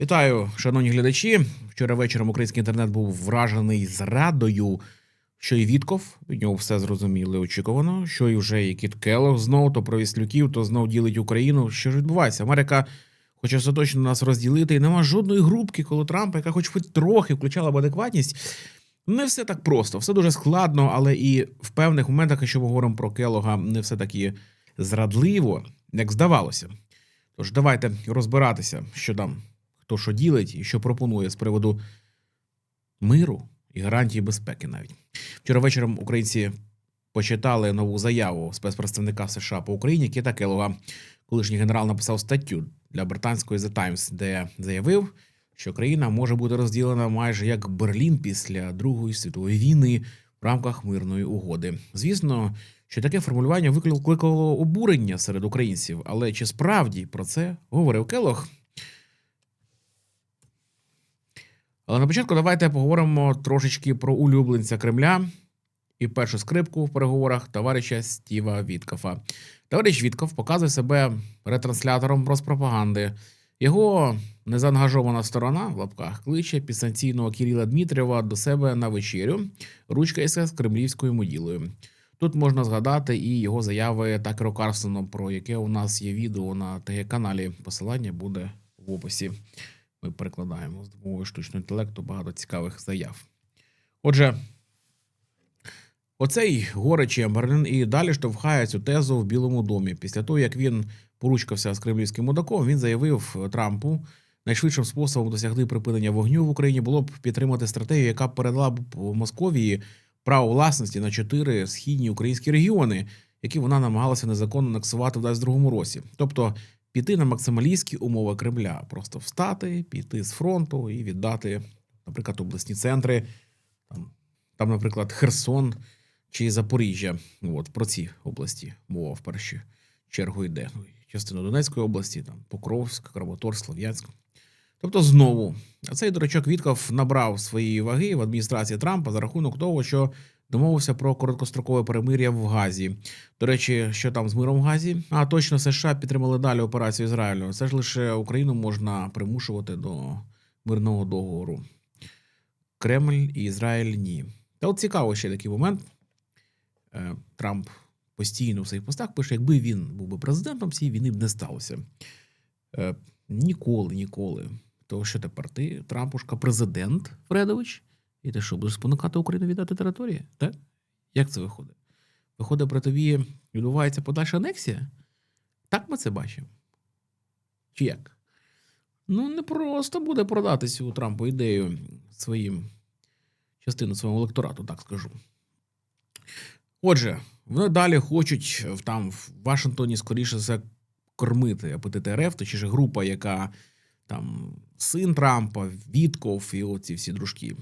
Вітаю, шановні глядачі. Вчора вечором український інтернет був вражений зрадою, що і Вітков, від нього все зрозуміло очікувано, що і вже і Кіт Келлог знов, то про віслюків, то знов ділить Україну. Що ж відбувається? Америка хоче остаточно нас розділити, і нема жодної групки коло Трампа, яка хоч хоч трохи включала б адекватність. Не все так просто, все дуже складно, але і в певних моментах, якщо ми говоримо про Келога, не все таки зрадливо, як здавалося. Тож давайте розбиратися, що там, хто що ділить і що пропонує з приводу миру і гарантії безпеки навіть. Вчора вечором українці почитали нову заяву спецпредставника США по Україні Кіта Келога. Колишній генерал написав статтю для британської The Times, де заявив, що країна може бути розділена майже як Берлін після Другої світової війни в рамках мирної угоди. Звісно, що таке формулювання викликало обурення серед українців, але чи справді про це говорив Келог? Але на початку давайте поговоримо трошечки про улюбленця Кремля і першу скрипку в переговорах товариша Стіва Віткофа. Товариш Вітков показує себе ретранслятором розпропаганди. Його незаангажована сторона в лапках кличе підстанційного Кирила Дмитрєва до себе на вечерю, ручка з кремлівською моділою. Тут можна згадати і його заяви Такеру Карсону, про яке у нас є відео на ТГ-каналі. Посилання буде в описі. Ми перекладаємо з допомогою штучного інтелекту багато цікавих заяв. Отже, оцей горечі Берлін і далі штовхає цю тезу в Білому домі. Після того, як він поручкався з кремлівським мудаком, він заявив Трампу, найшвидшим способом досягти припинення вогню в Україні було б підтримати стратегію, яка передала б Московії право власності на чотири східні українські регіони, які вона намагалася незаконно анексувати в 22-му році. Тобто піти на максималістські умови Кремля, просто встати, піти з фронту і віддати, наприклад, обласні центри, там, там наприклад, Херсон чи Запоріжжя. От про ці області мова в першу чергу йде. Ну, частину Донецької області, там Покровськ, Краматорськ, Слов'янськ. Тобто знову цей дурачок Вітков набрав свої ваги в адміністрації Трампа за рахунок того, що домовився про короткострокове перемир'я в Газі. До речі, що там з миром в Газі? А точно США підтримали далі операцію Ізраїлю. Це ж лише Україну можна примушувати до мирного договору. Кремль і Ізраїль ні. Та от цікаво ще такий момент. Е, Трамп постійно в своїх постах пише, якби він був би президентом, цієї війни б не сталося. Е, Ніколи, ніколи. То що тепер ти, Трампушка, президент Фредович, і ти що, будеш спонукати Україну віддати території? Так? Як це виходить? Виходить, при тобі відбувається подальша анексія? Так ми це бачимо? Чи як? Ну, не просто буде продати цю Трампу ідею своїм частину свого електорату, так скажу. Отже, вони далі хочуть там в Вашингтоні скоріше за кормити апетити РФ, точніше група, яка там син Трампа, Вітков і оці всі дружки.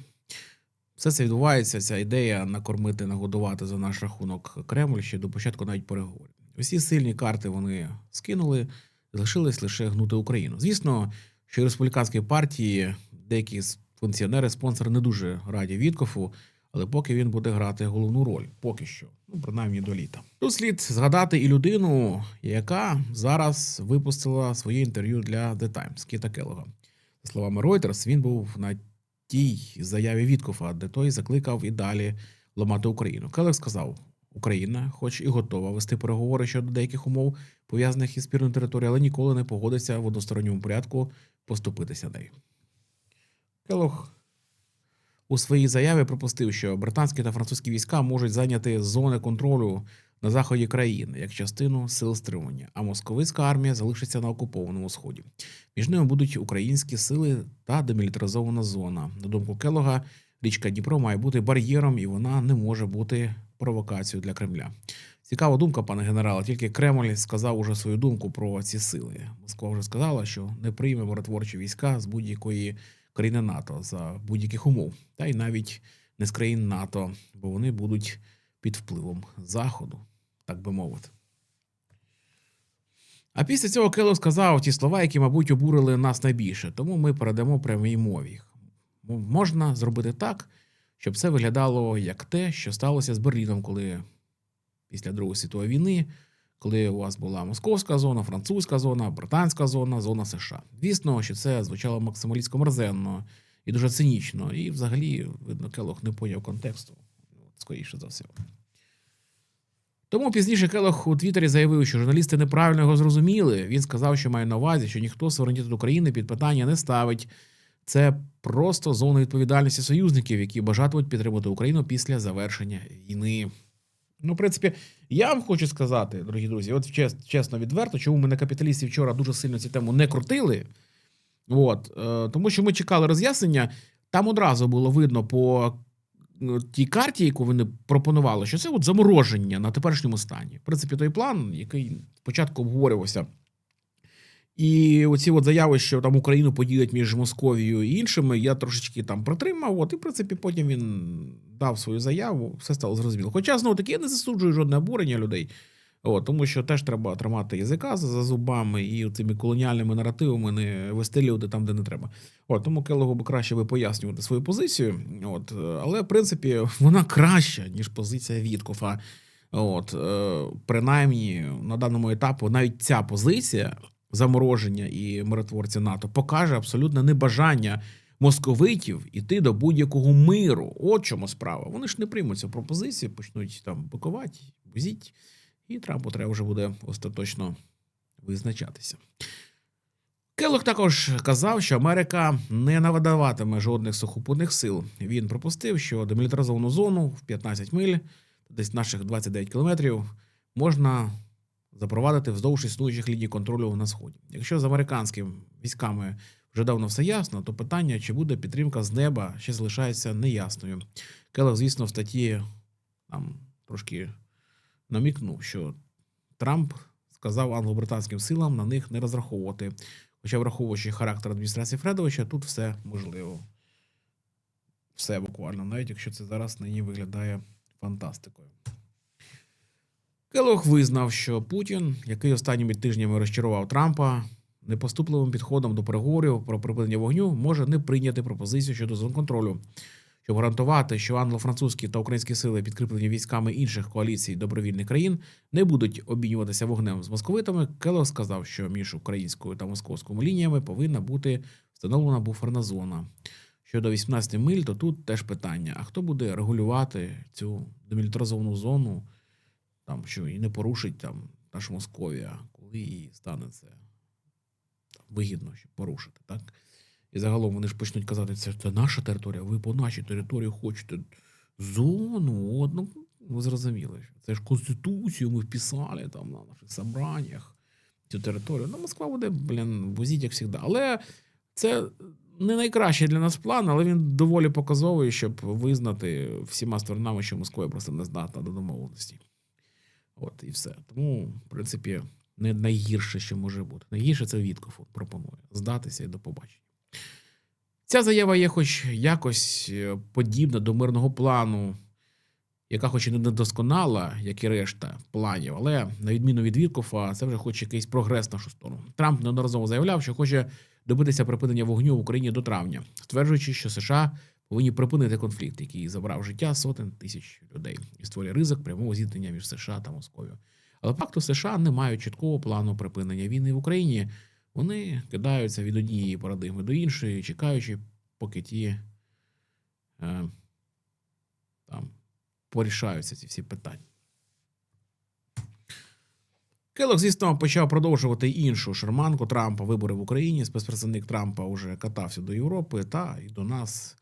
Все це відбувається, ця ідея накормити, нагодувати за наш рахунок Кремль ще до початку навіть переговорів. Усі сильні карти вони скинули, залишилось лише гнути Україну. Звісно, що і республіканської партії деякі функціонери, спонсори не дуже раді Віткофу, але поки він буде грати головну роль, поки що, ну принаймні до літа. Тут слід згадати і людину, яка зараз випустила своє інтерв'ю для The Times Кіта Келлога. За словами Reuters, він був на тій заяві Віткофа, де той закликав і далі ламати Україну. Келег сказав: Україна, хоч і готова вести переговори щодо деяких умов, пов'язаних із спірною територією, але ніколи не погодиться в односторонньому порядку поступитися нею. Келог у своїй заяві припустив, що британські та французькі війська можуть зайняти зони контролю на заході країни як частину сил стримування, а московицька армія залишиться на окупованому сході. Між ними будуть українські сили та демілітаризована зона. На думку Келога, річка Дніпро має бути бар'єром, і вона не може бути провокацією для Кремля. Цікава думка, пане генерале. Тільки Кремль сказав уже свою думку про ці сили. Москва вже сказала, що не прийме миротворчі війська з будь-якої країни НАТО за будь-яких умов, та й навіть не з країн НАТО, бо вони будуть під впливом Заходу, так би мовити. А після цього Келлог сказав ті слова, які, мабуть, обурили нас найбільше, тому ми передамо прямій мові. Можна зробити так, щоб це виглядало як те, що сталося з Берліном, коли після Другої світової війни коли у вас була московська зона, французька зона, британська зона, зона США. Звісно, що це звучало максималістсько мерзенно і дуже цинічно. І взагалі, видно, Келох не поняв контексту, скоріше за все. Тому пізніше Келох у Твіттері заявив, що журналісти неправильно його зрозуміли. Він сказав, що має на увазі, що ніхто суверенітет України під питання не ставить. Це просто зона відповідальності союзників, які бажатимуть підтримати Україну після завершення війни. Ну, в принципі, я вам хочу сказати, дорогі друзі, от чес- чесно, відверто, чому ми на капіталісті вчора дуже сильно цю тему не крутили. От, е, тому що ми чекали роз'яснення. Там одразу було видно по тій карті, яку вони пропонували, що це от замороження на теперішньому стані. В принципі, той план, який спочатку обговорювався. І оці от заяви, що там Україну поділять між Московією і іншими, я трошечки там протримав. От, і, в принципі, потім він дав свою заяву, все стало зрозуміло. Хоча, знову таки, я не засуджую жодне обурення людей. От, тому що теж треба тримати язика за, зубами і цими колоніальними наративами не вистрілювати там, де не треба. От, тому Келогу би краще би пояснювати свою позицію. От, е, але, в принципі, вона краща, ніж позиція Віткофа. От, е, принаймні, на даному етапу навіть ця позиція замороження і миротворця НАТО покаже абсолютне небажання московитів іти до будь-якого миру. От чому справа. Вони ж не приймуть цю пропозицію, почнуть там бикувати, бузіть, і Трампу треба вже буде остаточно визначатися. Келлог також казав, що Америка не навадаватиме жодних сухопутних сил. Він пропустив, що демілітаризовану зону в 15 миль, десь наших 29 кілометрів, можна запровадити вздовж існуючих ліній контролю на сході. Якщо з американськими військами вже давно все ясно, то питання, чи буде підтримка з неба, ще залишається неясною. Келлог, звісно, в статті там трошки намікнув, що Трамп сказав англо-британським силам на них не розраховувати. Хоча, враховуючи характер адміністрації Фредовича, тут все можливо. Все буквально, навіть якщо це зараз нині виглядає фантастикою. Келох визнав, що Путін, який останніми тижнями розчарував Трампа, непоступливим підходом до переговорів про припинення вогню може не прийняти пропозицію щодо зон контролю. Щоб гарантувати, що англо-французькі та українські сили, підкріплені військами інших коаліцій добровільних країн, не будуть обмінюватися вогнем з московитами, Келох сказав, що між українською та московською лініями повинна бути встановлена буферна зона. Щодо 18 миль, то тут теж питання: а хто буде регулювати цю демілітаризовану зону, там що і не порушить там наша Московія, коли їй стане це вигідно, щоб порушити, так? І загалом вони ж почнуть казати, це, це наша територія, ви по нашій території хочете зону. От, ну, ви зрозуміли, що це ж Конституцію ми вписали там на наших собраннях цю територію. Ну, Москва буде, блін, возіть, як завжди. Але це не найкращий для нас план, але він доволі показовий, щоб визнати всіма сторонами, що Москва просто не здатна до домовленості. От і все. Тому, в принципі, не найгірше, що може бути. Найгірше це Віткоф пропонує здатися і до побачення. Ця заява є хоч якось е, подібна до мирного плану, яка хоч і не досконала, як і решта планів, але на відміну від Віткофа, це вже хоч якийсь прогрес нашу сторону. Трамп неодноразово заявляв, що хоче добитися припинення вогню в Україні до травня, стверджуючи, що США повинні припинити конфлікт, який забрав життя сотень тисяч людей і створює ризик прямого зіткнення між США та Московією. Але факту США не мають чіткого плану припинення війни в Україні. Вони кидаються від однієї парадигми до іншої, чекаючи, поки ті е, там порішаються ці всі питання. Келлог, звісно, почав продовжувати іншу шарманку Трампа, вибори в Україні. Спецпредставник Трампа вже катався до Європи та і до нас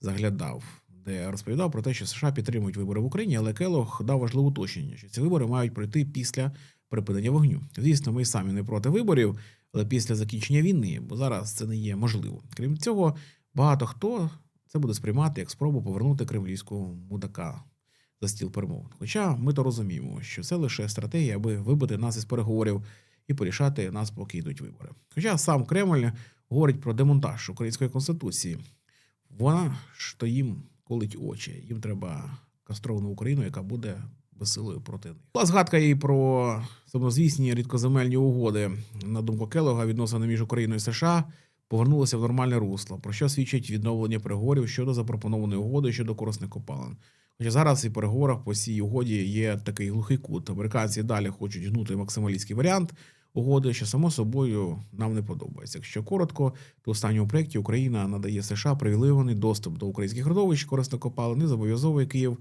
заглядав, де розповідав про те, що США підтримують вибори в Україні, але Келлог дав важливе уточнення, що ці вибори мають пройти після припинення вогню. Звісно, ми самі не проти виборів, але після закінчення війни, бо зараз це не є можливо. Крім цього, багато хто це буде сприймати як спробу повернути кремлівського мудака за стіл перемовин. Хоча ми то розуміємо, що це лише стратегія, аби вибити нас із переговорів і порішати нас, поки йдуть вибори. Хоча сам Кремль говорить про демонтаж української конституції, вона ж то їм колить очі. Їм треба кастровану Україну, яка буде безсилою проти них. Була згадка і про самозвісні рідкоземельні угоди. На думку Келога, відносини між Україною і США повернулися в нормальне русло, про що свідчить відновлення переговорів щодо запропонованої угоди щодо корисних копалин. Хоча зараз і переговорах по цій угоді є такий глухий кут. Американці далі хочуть гнути максималістський варіант угоди, що само собою нам не подобається. Якщо коротко, то в останньому проєкті Україна надає США привілейований доступ до українських родовищ корисних копалин і зобов'язовує Київ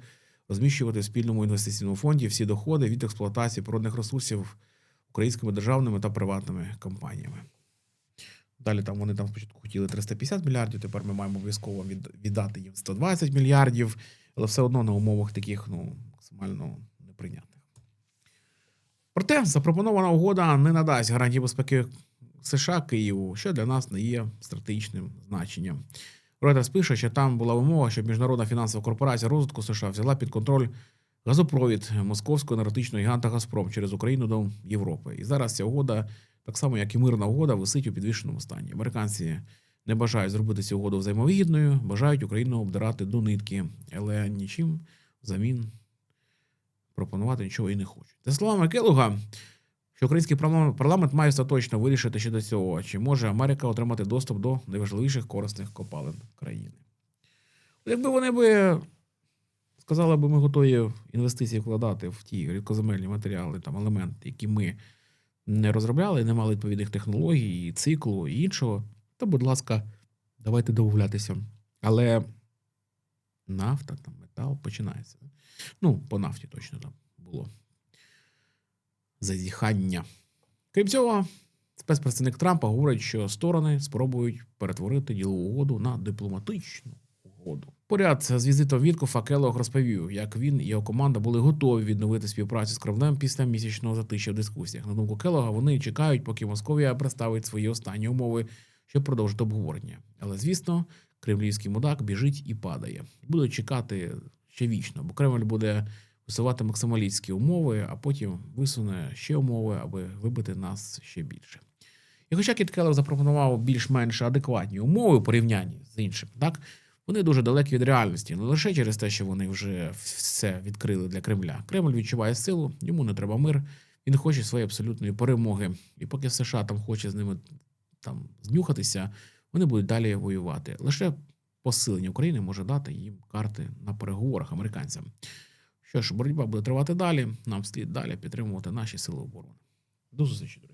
розміщувати в спільному інвестиційному фонді всі доходи від експлуатації природних ресурсів українськими державними та приватними компаніями. Далі там вони там спочатку хотіли 350 мільярдів, тепер ми маємо обов'язково від, віддати їм 120 мільярдів, але все одно на умовах таких ну, максимально неприйнятних. Проте запропонована угода не надасть гарантії безпеки США Києву, що для нас не є стратегічним значенням. Reuters пише, що там була вимога, щоб міжнародна фінансова корпорація розвитку США взяла під контроль газопровід московського енергетичного гіганта Газпром через Україну до Європи. І зараз ця угода, так само як і мирна угода, висить у підвішеному стані. Американці не бажають зробити цю угоду взаємовигідною, бажають Україну обдирати до нитки, але нічим взамін пропонувати нічого і не хочуть. За словами Келуга, що український парламент- має остаточно вирішити щодо цього, чи може Америка отримати доступ до найважливіших корисних копалин країни. Якби вони би сказали би, ми готові інвестиції вкладати в ті рідкоземельні матеріали, там елементи, які ми не розробляли, не мали відповідних технологій, циклу і іншого, то, будь ласка, давайте домовлятися. Але нафта, там, метал починається. Ну, по нафті точно там було зазіхання. Крім цього, спецпредставник Трампа говорить, що сторони спробують перетворити ділову угоду на дипломатичну угоду. Поряд з візитом Віткофа Келлог розповів, як він і його команда були готові відновити співпрацю з Кремлем після місячного затища в дискусіях. На думку Келлога, вони чекають, поки Московія представить свої останні умови, щоб продовжити обговорення. Але звісно, кремлівський мудак біжить і падає. Будуть чекати ще вічно, бо Кремль буде висувати максималістські умови, а потім висуне ще умови, аби вибити нас ще більше. І хоча Кіт Келлог запропонував більш-менш адекватні умови у порівнянні з іншим, так вони дуже далекі від реальності, не лише через те, що вони вже все відкрили для Кремля. Кремль відчуває силу, йому не треба мир, він хоче своєї абсолютної перемоги. І поки США там хоче з ними там знюхатися, вони будуть далі воювати. Лише посилення України може дати їм карти на переговорах американцям. Що ж, боротьба буде тривати далі. Нам слід далі підтримувати наші сили оборони. До зустрічі, друзі.